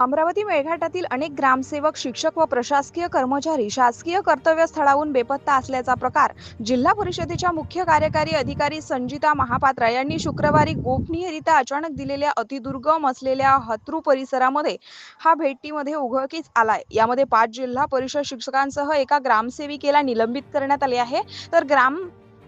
अमरावती मेळघाटातील अनेक ग्रामसेवक शिक्षक व प्रशासकीय कर्मचारी शासकीय कर्तव्यस्थळाहून बेपत्ता असल्याचा प्रकार जिल्हा परिषदेच्या मुख्य कार्यकारी अधिकारी संजिता महापात्रा यांनी शुक्रवारी गोपनीयरित्या अचानक दिलेल्या अतिदुर्गम असलेल्या हत्रू परिसरामध्ये हा भेटीमध्ये उघडकीस आलाय. यामध्ये पाच जिल्हा परिषद शिक्षकांसह एका ग्रामसेविकेला निलंबित करण्यात आले आहे. तर ग्राम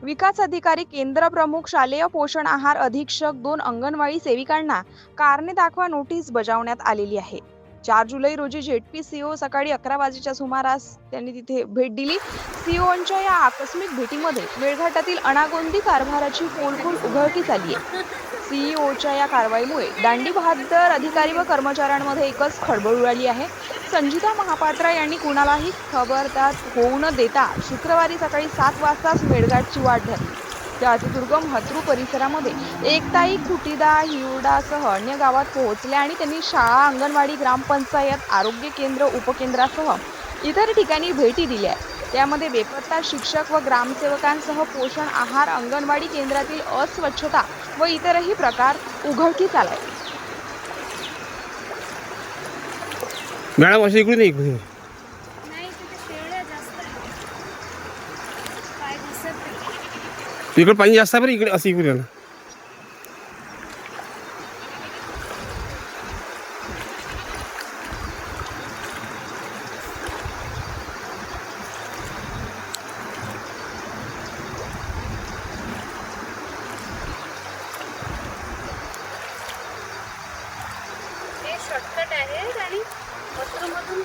विकास अधिकारी केंद्र प्रमुख शालेय पोषण आहार अधीक्षक दोन अंगणवाडी सेविकांना कारणे दाखवा नोटीस बजावण्यात आलेली आहे. चार जुलै रोजी जेटपी सीओ सकाळी अकरा वाजेच्या सुमारास त्यांनी तिथे भेट दिली. सीओच्या या आकस्मिक भेटीमध्ये मेळघाटातील अनागोंदी कारभाराची पोलखोल उघडकीस आली आहे. सीईओच्या या कारवाईमुळे दांडी बहादर अधिकारी व कर्मचाऱ्यांमध्ये एकच खळबळ उडाली आहे. संजिता महापात्रा यांनी कुणालाही खबरदार होऊ न देता शुक्रवारी सकाळी सात वाजताच मेळघाटची वाट धरली. त्या अतिदुर्गम हत्रू परिसरामध्ये एकताई कुटीदा हिवडासह अन्य गावात पोहोचल्या आणि त्यांनी शाळा अंगणवाडी ग्रामपंचायत आरोग्य केंद्र उपकेंद्रासह इतर ठिकाणी भेटी दिल्या. त्यामध्ये बेपत्ता शिक्षक व ग्रामसेवकांसह पोषण आहार अंगणवाडी केंद्रातील अस्वच्छता व इतरही प्रकार उघडकीस आलाय. मॅडम असे इकडून इकडून इकडे पाणी जास्त आहे बरं इकडे असं इकडे आलं आहे आणि Batıramadım.